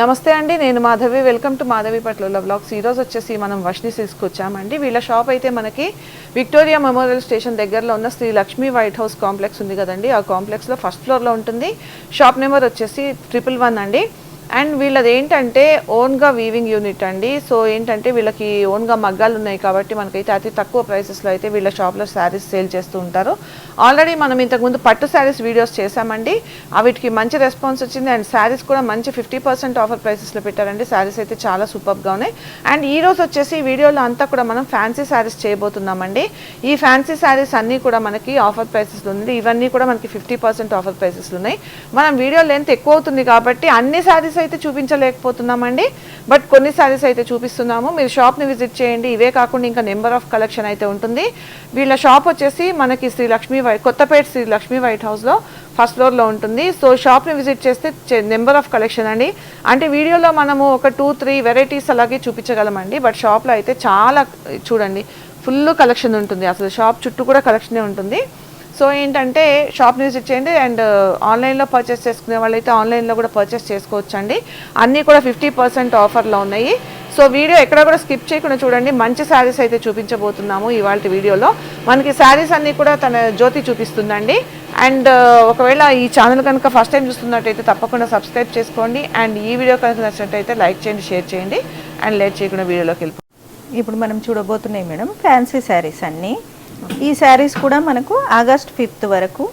నమస్తే అండి నేను మాధవి. వెల్కమ్ టు మాధవి పట్ల బ్లాగ్స్. ఈరోజు వచ్చేసి మనం వర్షిని తీసుకొచ్చామండి వీళ్ళ షాప్ అయితే మనకి విక్టోరియా మెమోరియల్ స్టేషన్ దగ్గరలో ఉన్న Shri Lakshmi white house complex ఉంది కదండి. ఆ కాంప్లెక్స్లో ఫస్ట్ ఫ్లోర్లో ఉంటుంది. షాప్ నెంబర్ వచ్చేసి ట్రిపుల్ వన్ అండి. అండ్ వీళ్ళది ఏంటంటే ఓన్గా వీవింగ్ యూనిట్ అండి. సో ఏంటంటే వీళ్ళకి ఓన్గా మగ్గాలు ఉన్నాయి కాబట్టి మనకైతే అతి తక్కువ ప్రైసెస్లో అయితే వీళ్ళ షాప్లో శారీస్ సేల్ చేస్తూ ఉంటారు. ఆల్రెడీ మనం ఇంతకుముందు పట్టు శారీస్ వీడియోస్ చేశామండి. వీటికి మంచి రెస్పాన్స్ వచ్చింది. అండ్ శారీస్ కూడా మంచి ఫిఫ్టీ పర్సెంట్ ఆఫర్ ప్రైసెస్లో పెట్టారండి. శారీస్ అయితే చాలా సూపర్గా ఉన్నాయి. అండ్ ఈ రోజు వచ్చేసి వీడియోలో అంతా కూడా మనం ఫ్యాన్సీ శారీస్ చేయబోతున్నామండి. ఈ ఫ్యాన్సీ శారీస్ అన్నీ కూడా మనకి ఆఫర్ ప్రైసెస్లో ఉంది ఇవన్నీ కూడా మనకి ఫిఫ్టీ పర్సెంట్ ఆఫర్ ప్రైసెస్లో ఉన్నాయి. మనం వీడియో లెంత్ ఎక్కువ అవుతుంది కాబట్టి అన్ని శారీస్ అయితే చూపించలేకపోతున్నామండి. బట్ కొన్ని శారీస్ అయితే చూపిస్తున్నాము. మీరు షాప్ని విజిట్ చేయండి. ఇవే కాకుండా ఇంకా నెంబర్ ఆఫ్ కలెక్షన్ అయితే ఉంటుంది. వీళ్ళ షాప్ వచ్చేసి మనకి శ్రీ లక్ష్మీ వైట్ కొత్తపేట శ్రీ లక్ష్మీ వైట్ హౌస్లో ఫస్ట్ ఫ్లోర్లో ఉంటుంది. సో షాప్ని విజిట్ చేస్తే నెంబర్ ఆఫ్ కలెక్షన్ అండి. అంటే వీడియోలో మనము ఒక టూ త్రీ వెరైటీస్ అలాగే చూపించగలమండి. బట్ షాప్లో అయితే చాలా చూడండి ఫుల్ కలెక్షన్ ఉంటుంది. అసలు షాప్ చుట్టూ కూడా కలెక్షనే ఉంటుంది. సో ఏంటంటే షాప్ విజిట్ చేయండి అండ్ uh, ఆన్లైన్లో పర్చేస్ చేసుకునే వాళ్ళైతే ఆన్లైన్లో కూడా పర్చేస్ చేసుకోవచ్చు అండి అన్నీ కూడా ఫిఫ్టీ పర్సెంట్ ఆఫర్లో ఉన్నాయి. సో వీడియో ఎక్కడ కూడా స్కిప్ చేయకుండా చూడండి. మంచి శారీస్ అయితే చూపించబోతున్నాము ఇవాళ వీడియోలో. మనకి శారీస్ అన్నీ కూడా తన జ్యోతి చూపిస్తుందండి. అండ్ uh, ఒకవేళ ఈ ఛానల్ కనుక ఫస్ట్ టైం చూస్తున్నట్టయితే తప్పకుండా సబ్స్క్రైబ్ చేసుకోండి. అండ్ ఈ వీడియో కనుక నచ్చినట్టయితే లైక్ చేయండి షేర్ చేయండి. అండ్ లేట్ చేయకుండా వీడియోలోకి వెళ్ళిపో ఇప్పుడు మనం చూడబోతున్నాయి మేడం ఫ్యాన్సీ శారీస్ అన్నీ. ఈ శారీస్ కూడా మనకు ఆగస్ట్ ఫిఫ్త్ వరకు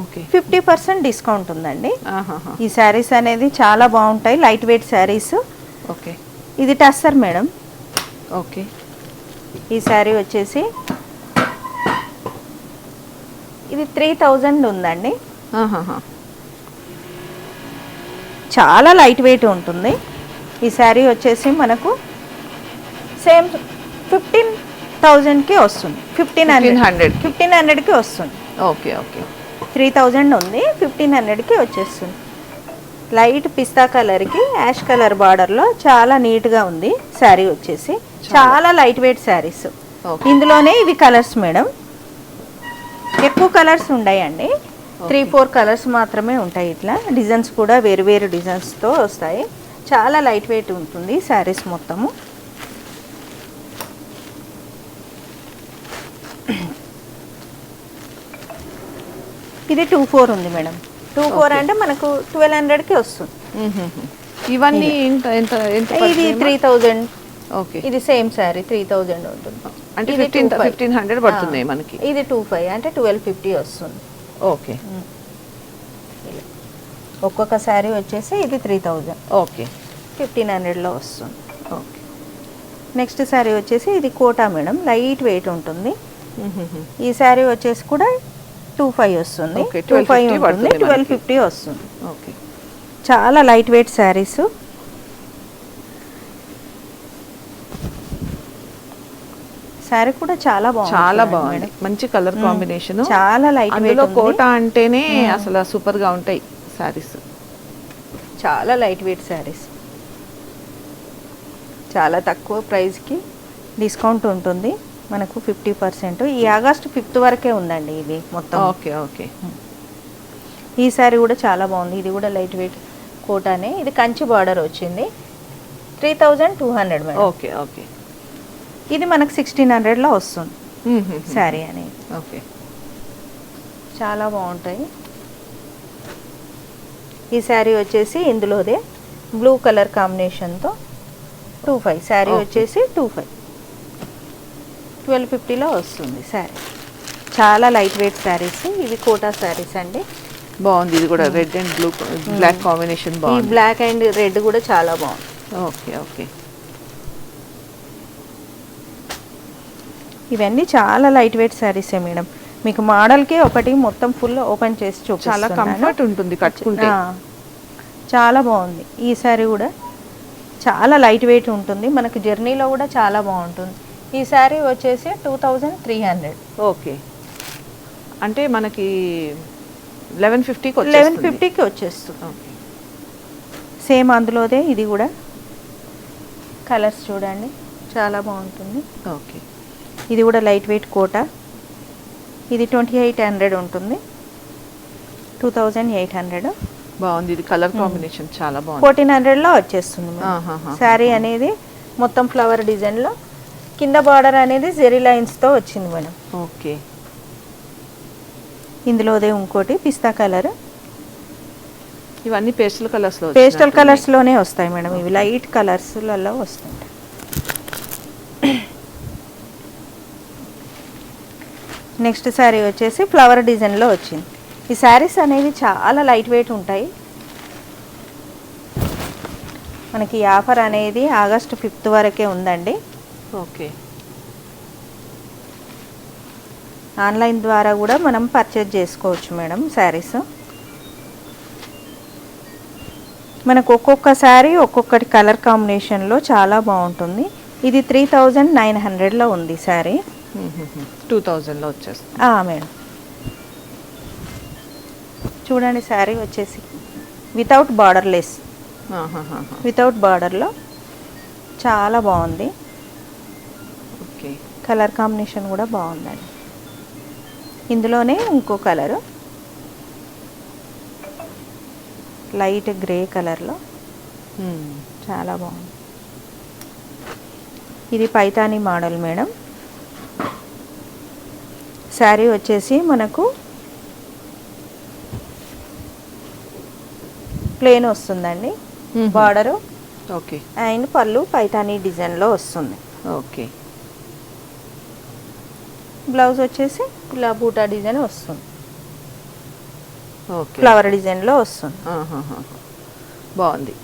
ఓకే. ఫిఫ్టీ పర్సెంట్ డిస్కౌంట్ ఉందండి. ఈ శారీస్ అనేది చాలా బాగుంటాయి లైట్ వెయిట్ శారీస్. ఓకే. ఇది టస్సర్ మేడం. ఓకే. ఈ శారీ వచ్చేసి ఇది త్రీ థౌజండ్ ఉందండి. చాలా లైట్ వెయిట్ ఉంటుంది. ఈ శారీ వచ్చేసి మనకు సేమ్ ఫిఫ్టీన్ థౌజండ్కి వస్తుంది. Fifteen hundred. 1500 ఫిఫ్టీన్ హండ్రెడ్కి వస్తుంది. Okay okay. త్రీ థౌజండ్ ఉంది ఫిఫ్టీన్ హండ్రెడ్కి వచ్చేస్తుంది. లైట్ పిస్తా కలర్కి యాష్ కలర్ బార్డర్లో చాలా నీట్గా ఉంది శారీ వచ్చేసి. చాలా. Light weight saris. ఇందులోనే ఇవి కలర్స్ మేడం. ఎక్కువ కలర్స్ ఉన్నాయండి త్రీ ఫోర్ కలర్స్ మాత్రమే ఉంటాయి ఇట్లా. డిజైన్స్ కూడా వేరు వేరు డిజైన్స్తో వస్తాయి. చాలా లైట్ వెయిట్ ఉంటుంది శారీస్ మొత్తము. ఇది టూ ఫోర్ ఉంది మేడం. టూ ఫోర్ అంటే మనకు ట్వెల్వ్ హండ్రెడ్కి వస్తుంది. ఇవన్నీ ఎంత ఇది త్రీ థౌజండ్ ఓకే. ఇది సేమ్ శారీ త్రీ థౌజండ్ ఉంటుంది. అంటే ఫిఫ్టీన్ 25. ఫిఫ్టీన్ హండ్రెడ్ ఆ, మనకి. ఇది టూ ఫైవ్ అంటే ట్వెల్వ్ ఫిఫ్టీ వస్తుంది. ఓకే. ఒక్కొక్క శారీ వచ్చేసి ఇది త్రీ థౌజండ్ ఓకే. ఫిఫ్టీన్ హండ్రెడ్లో వస్తుంది. ఓకే. నెక్స్ట్ శారీ వచ్చేసి ఇది కోటా మేడం లైట్ వెయిట్ ఉంటుంది. ఈ శారీ వచ్చేసి కూడా టూ ఫైవ్ వస్తుంది. టూ ఫైవ్ 1250 ఉంటుంది. ట్వెల్వ్. ఫిఫ్టీ వస్తుంది. ఓకే చాలా లైట్ వెయిట్ శారీస్. శారీ కూడా చాలా బాగుంది చాలా బాగుంది. మంచి కలర్ కాంబినేషన్. చాలా లైట్ వెయిట్ అందులో. కోట అంటేనే అసలు సూపర్గా ఉంటాయి సారీస్ చాలా లైట్ వెయిట్ శారీస్. చాలా తక్కువ ప్రైస్కి డిస్కౌంట్ ఉంటుంది. మనకు ఫిఫ్టీ పర్సెంట్. ఈ ఆగస్ట్ ఫిఫ్త్ వరకే ఉందండి ఇది మొత్తం. Okay okay. ఈ శారీ కూడా చాలా బాగుంది. ఇది కూడా లైట్ వెయిట్ కోటానే. ఇది కంచి బార్డర్ వచ్చింది. Three thousand two hundred madam. Okay okay. ఇది మనకు సిక్స్టీన్ హండ్రెడ్లో వస్తుంది. శారీ అనేది. ఓకే. చాలా బాగుంటాయి. ఈ శారీ వచ్చేసి ఇందులోదే బ్లూ కలర్ కాంబినేషన్తో టూ ఫైవ్. శారీ. వచ్చేసి టూ ఫైవ్. ట్వెల్వ్ ఫిఫ్టీలో వస్తుంది శారీ. చాలా లైట్ వెయిట్ శారీస్ ఇవి కోటా శారీస్ అండి. బాగుంది. ఇది కూడా red and blue black combination ఈ బాగుంది. బ్లాక్ అండ్ రెడ్ కూడా చాలా బాగుంది. Okay okay. ఇవన్నీ చాలా లైట్ వెయిట్ శారీసే మేడం. మీకు మోడల్కి ఒకటి మొత్తం ఫుల్ ఓపెన్ చేసి చాలా చూపిస్తున్నాను. కంఫర్ట్ ఉంటుంది కట్టుకుంటే. చాలా బాగుంది. ఈ శారీ కూడా చాలా లైట్ వెయిట్ ఉంటుంది. మనకు జర్నీలో కూడా చాలా బాగుంటుంది. ఈ శారీ వచ్చేసి two thousand three hundred. Okay. అంటే మనకి లెవెన్ ఫిఫ్టీకి లెవెన్ ఫిఫ్టీకి వచ్చేస్తుంది. సేమ్ అందులోదే ఇది కూడా. కలర్స్ చూడండి చాలా బాగుంటుంది. ఓకే. ఇది కూడా లైట్ వెయిట్ కోట. ఇది ట్వంటీ ఎయిట్ హండ్రెడ్ ఉంటుంది. టూ థౌజండ్ ఎయిట్ హండ్రెడ్ బాగుంది ఇది కలర్ కాంబినేషన్ చాలా బాగుంది. ఫోర్టీన్ హండ్రెడ్లో వచ్చేస్తుంది. శారీ అనేది మొత్తం ఫ్లవర్ డిజైన్లో కింద బార్డర్ అనేది జెరీ లైన్స్తో వచ్చింది మేడం. ఓకే. ఇందులోదే ఇంకోటి పిస్తా కలర్. ఇవన్నీ పేస్టల్ కలర్స్లో పేస్టల్ కలర్స్లోనే వస్తాయి మేడం. ఇవి లైట్ కలర్స్లలో వస్తుంటాయి నెక్స్ట్ శారీ వచ్చేసి ఫ్లవర్ డిజైన్లో వచ్చింది. ఈ శారీస్ అనేవి చాలా లైట్ వెయిట్ ఉంటాయి. మనకి ఆఫర్ అనేది ఆగస్ట్ ఫిఫ్త్ వరకే ఉందండి. ఓకే. ఆన్లైన్ ద్వారా కూడా మనం పర్చేజ్ చేసుకోవచ్చు మేడం శారీస్. మనకు ఒక్కొక్క శారీ ఒక్కొక్కటి కలర్ కాంబినేషన్లో చాలా బాగుంటుంది. ఇది త్రీ థౌజండ్ నైన్ హండ్రెడ్లో ఉంది శారీ. టూ థౌజండ్లో వచ్చేస్తుంది. మేడం. చూడండి శారీ వచ్చేసి వితౌట్ బార్డర్లెస్. ఆహాహాహా. వితౌట్ బార్డర్లో చాలా బాగుంది. కలర్ కాంబినేషన్ కూడా బాగుందండి. ఇందులోనే ఇంకో కలరు. లైట్ గ్రే కలర్లో. చాలా బాగుంది. ఇది పైతాని మోడల్ మేడం. శారీ వచ్చేసి మనకు ప్లేన్ వస్తుందండి. బార్డరు. ఓకే. అండ్ పళ్ళు పైతాని డిజైన్లో వస్తుంది. ఓకే. బ్లౌజ్ వచ్చేసి ఇలా బూటా డిజైన్ వస్తుంది. ఓకే. ఫ్లవర్ డిజైన్లో వస్తుంది. బాగుంది.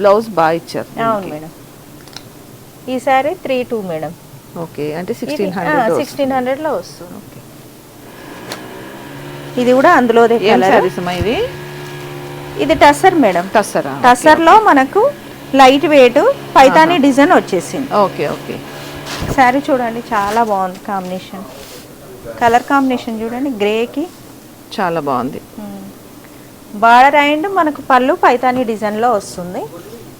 బ్లౌజ్ బాగా ఇచ్చారు అవును. మేడం. ఈ sari three two madam. Okay. అంటే సిక్స్టీన్ హండ్రెడ్ సిక్స్టీన్ హండ్రెడ్లో వస్తుంది. ఇది కూడా అందులోదే కలర్ అమ్మా ఇవి? ఇది టసర్ మేడం. టస్సరా? టసర్లో మనకు లైట్ వెయిట్ పైతాని డిజైన్ వచ్చేసింది. Okay okay. శారీ చూడండి చాలా బాగుంది కాంబినేషన్. కలర్ కాంబినేషన్ చూడండి గ్రేకి. చాలా బాగుంది. బార్డర్ అండ్ మనకు పళ్ళు పైతాని డిజైన్లో వస్తుంది.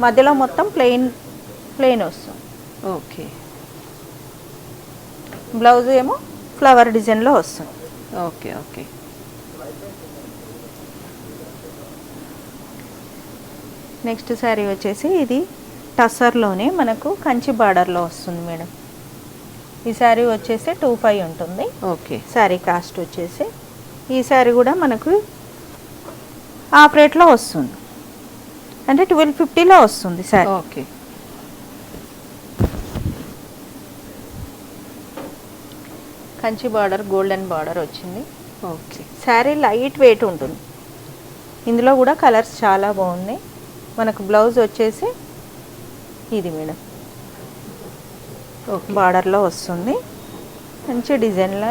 మధ్యలో మొత్తం ప్లెయిన్ ప్లెయిన్ వస్తుంది. ఓకే. బ్లౌజ్ ఏమో ఫ్లవర్ డిజైన్లో వస్తుంది. Okay okay. నెక్స్ట్ శారీ వచ్చేసి ఇది టసర్లోనే మనకు కంచి బార్డర్లో వస్తుంది మేడం. ఈ శారీ వచ్చేసి టూ ఫైవ్ ఉంటుంది. ఓకే. శారీ కాస్ట్ వచ్చేసి ఈ శారీ కూడా మనకు హాఫ్ రేట్లో వస్తుంది. అంటే ట్వెల్వ్ ఫిఫ్టీలో వస్తుంది sari. Okay. Kanchi border golden border వచ్చింది. ఓకే. శారీ లైట్ వెయిట్ ఉంటుంది. ఇందులో కూడా కలర్స్ చాలా బాగున్నాయి. మనకు బ్లౌజ్ వచ్చేసి ఇది మేడం. బార్డర్లో వస్తుంది. మంచి డిజైన్లో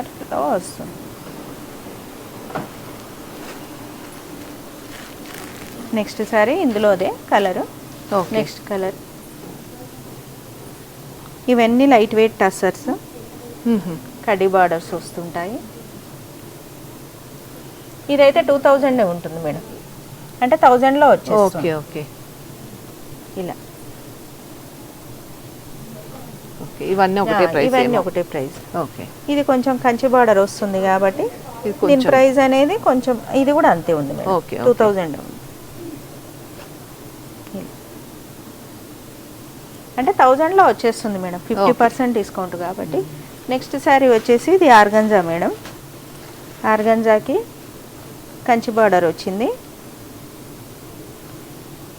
వస్తుంది. నెక్స్ట్ సారీ ఇందులోదే కలరు. ఓకే. Next colour. ఇవన్నీ లైట్ వెయిట్ టసర్స్ మ్మ్. కడ్డీ బార్డర్స్ వస్తుంటాయి. ఇదైతే టూ థౌజండ్ ఉంటుంది మేడం. అంటే థౌజండ్లో ఓకే వచ్చేస్తుంది ఓకే. ఇలా ఓకే ఇవన్నీ ఒకటే ప్రైస్ ఇవన్నీ ఒకటే ప్రైస్ ఓకే. ఇది కొంచెం కంచి బార్డర్ వస్తుంది కాబట్టి దీని ప్రైస్ అనేది కొంచెం ఇది కూడా అంతే ఉంది ఓకే, టూ. థౌజండ్. అంటే థౌజండ్లో వచ్చేస్తుంది మేడం ఫిఫ్టీ. పర్సెంట్ డిస్కౌంట్ కాబట్టి. నెక్స్ట్ శారీ వచ్చేసి ఇది ఆర్గంజా మేడం. ఆర్గంజాకి కంచి బార్డర్ వచ్చింది.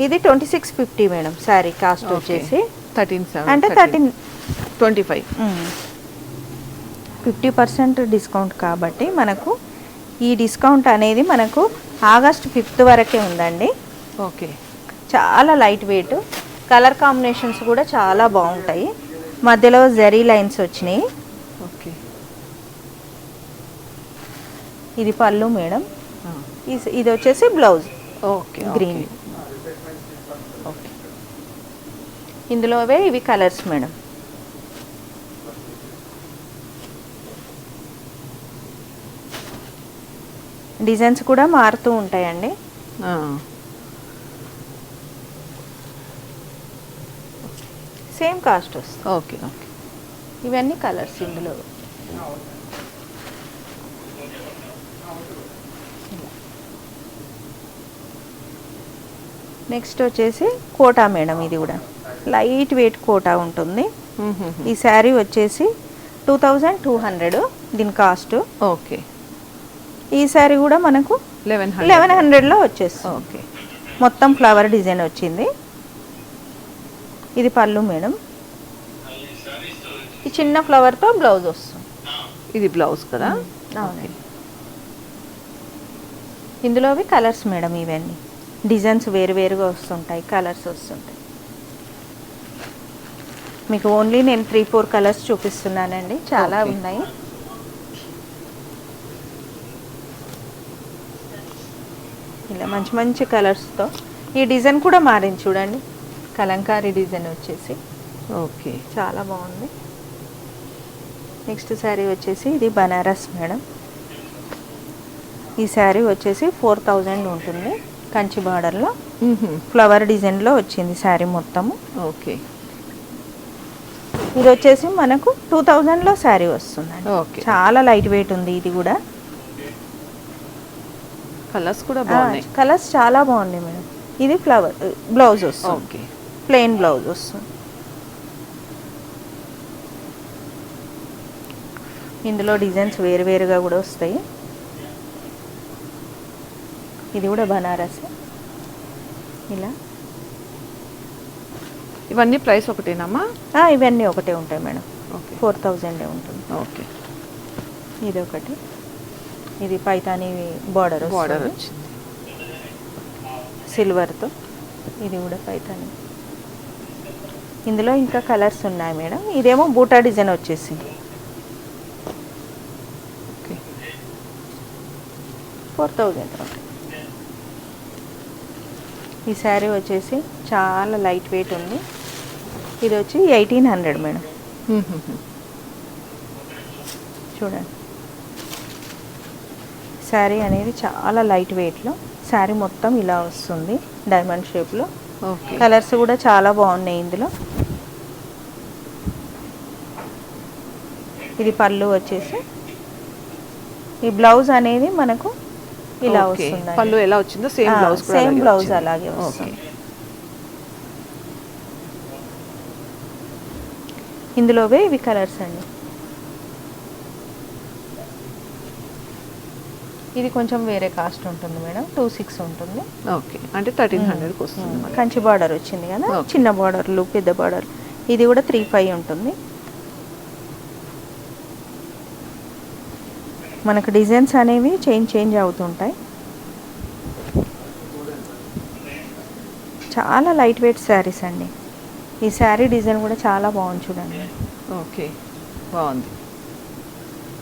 ఇది twenty six fifty madam sari cost వచ్చేసి. థర్టీన్ అంటే thirteen twenty five. Fifty percent discount కాబట్టి మనకు ఈ డిస్కౌంట్ అనేది మనకు ఆగస్ట్ ఫిఫ్త్ వరకే ఉందండి. ఓకే. చాలా లైట్ వెయిట్. కలర్ కాంబినేషన్స్ కూడా చాలా బాగుంటాయి. మధ్యలో జరీ లైన్స్ వచ్చినాయి. ఓకే. ఇది పళ్ళు మేడం. ఇది వచ్చేసి బ్లౌజ్. ఓకే. గ్రీన్. ఓకే. ఇందులోవే ఇవి కలర్స్ మేడం. డిజైన్స్ కూడా మారుతూ ఉంటాయండి. సేమ్ కాస్ట్ వస్తుంది. Okay okay. ఇవన్నీ కలర్స్ ఇందులో. నెక్స్ట్ వచ్చేసి కోటా మేడం ఇది కూడా. లైట్ వెయిట్ కోటా ఉంటుంది. ఈ శారీ వచ్చేసి టూ థౌజండ్ టూ హండ్రెడ్ దీని కాస్ట్ ఓకే. ఈ శారీ కూడా మనకు లెవెన్ లెవెన్ హండ్రెడ్లో వచ్చేస్తుంది. ఓకే. మొత్తం ఫ్లవర్ డిజైన్ వచ్చింది. ఇది పళ్ళు మేడం. ఈ చిన్న ఫ్లవర్తో బ్లౌజ్ వస్తుంది. ఇది బ్లౌజ్ కదా? అవునండి ఇందులోవి కలర్స్ మేడం ఇవన్నీ. డిజైన్స్ వేరువేరుగా వస్తుంటాయి కలర్స్ వస్తుంటాయి. మీకు ఓన్లీ నేను త్రీ ఫోర్ కలర్స్ చూపిస్తున్నానండి. చాలా. ఉన్నాయి. ఇలా మంచి మంచి కలర్స్తో ఈ డిజైన్ కూడా మారింది చూడండి. కలంకారీ డిజైన్ వచ్చేసి. ఓకే. చాలా బాగుంది. నెక్స్ట్ శారీ వచ్చేసి ఇది బనారస్ మేడం. ఈ శారీ వచ్చేసి ఫోర్ థౌజండ్ ఉంటుంది కంచి బార్డర్లో. ఫ్లవర్ డిజైన్లో వచ్చింది శారీ మొత్తము. ఓకే. ఇది వచ్చేసి మనకు టూ థౌజండ్లో శారీ వస్తుందండి. ఓకే. చాలా లైట్ వెయిట్ ఉంది ఇది కూడా. కలర్స్ కూడా బాగున్నాయి. కలర్స్ చాలా బాగుంది మేడం. ఇది ఫ్లవర్ బ్లౌజ్ వస్తుంది. ఓకే. ప్లెయిన్ బ్లౌజ్ వస్తుంది. ఇందులో డిజైన్స్ వేరువేరుగా కూడా వస్తాయి. ఇది కూడా బనారస్. ఇలా. ఇవన్నీ ప్రైస్ ఒకటేనమ్మా? ఇవన్నీ ఒకటే ఉంటాయి మేడం. ఓకే. ఫోర్ థౌజండే ఉంటుంది. ఓకే. ఇది ఒకటి. ఇది పైతాని బార్డర్ బార్డర్ వచ్చింది. సిల్వర్తో ఇది కూడా పైతాని. ఇందులో ఇంకా కలర్స్ ఉన్నాయి మేడం. ఇదేమో బూటా డిజైన్ వచ్చేసింది. ఓకే. ఫోర్ థౌజండ్ ఈ శారీ వచ్చేసి చాలా లైట్ వెయిట్ ఉంది. ఇది వచ్చి ఎయిటీన్ హండ్రెడ్ మేడం. చూడండి. శారీ అనేది చాలా లైట్ వెయిట్లో శారీ మొత్తం ఇలా వస్తుంది డైమండ్ షేప్లో కలర్స్ కూడా చాలా బాగున్నాయి ఇందులో. ఇది పళ్ళు వచ్చేసి. ఈ బ్లౌజ్ అనేది మనకు ఇలా. వస్తుంది పళ్ళు ఎలా వచ్చిందో సేమ్ బ్లౌజ్ కూడా same అలాగే వస్తుంది. ఇందులోవే ఇవి కలర్స్ అండి. ఇది కొంచెం వేరే కాస్ట్ ఉంటుంది మేడం టూ సిక్స్ ఉంటుంది. ఓకే అంటే థర్టీన్ హండ్రెడ్కి వస్తుంది. కంచి బార్డర్ వచ్చింది కదా. చిన్న బార్డర్లు పెద్ద బార్డర్. ఇది కూడా త్రీ ఫైవ్ ఉంటుంది. మనకు డిజైన్స్ అనేవి చేంజ్ చేంజ్ అవుతుంటాయి. చాలా లైట్ వెయిట్ శారీస్ అండి. ఈ శారీ డిజైన్ కూడా చాలా బాగుంది చూడండి. ఓకే బాగుంది.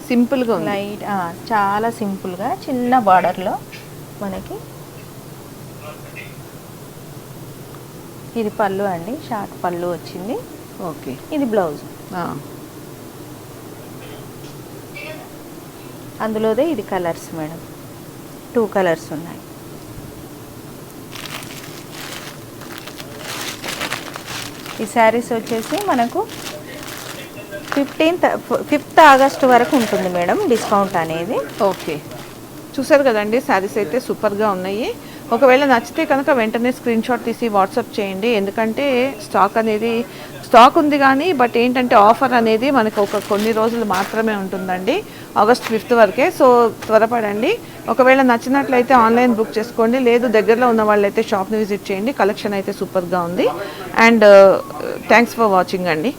సింపుల్గా లైట్ చాలా సింపుల్గా చిన్న బార్డర్లో మనకి ఇది పళ్ళు అండి షార్ట్ పళ్ళు వచ్చింది. ఓకే. ఇది బ్లౌజ్. అందులోదే ఇది కలర్స్ మేడం. టూ కలర్స్ ఉన్నాయి. ఈ శారీస్ వచ్చేసి మనకు ఫిఫ్టీన్త్ ఫిఫ్త్ ఆగస్ట్ వరకు ఉంటుంది మేడం డిస్కౌంట్ అనేది. ఓకే. చూసారు కదండి శారీస్ అయితే సూపర్గా ఉన్నాయి. ఒకవేళ నచ్చితే కనుక వెంటనే స్క్రీన్ షాట్ తీసి వాట్సాప్ చేయండి. ఎందుకంటే స్టాక్ అనేది స్టాక్ ఉంది కానీ బట్ ఏంటంటే ఆఫర్ అనేది మనకు ఒక కొన్ని రోజులు మాత్రమే ఉంటుందండి. ఆగస్ట్ ఫిఫ్త్ వరకే. సో త్వరపడండి. ఒకవేళ నచ్చినట్లయితే ఆన్లైన్ బుక్ చేసుకోండి. లేదు దగ్గరలో ఉన్న వాళ్ళైతే షాప్ని విజిట్ చేయండి. కలెక్షన్ అయితే సూపర్గా ఉంది. అండ్ థ్యాంక్స్ ఫర్ వాచింగ్ అండి.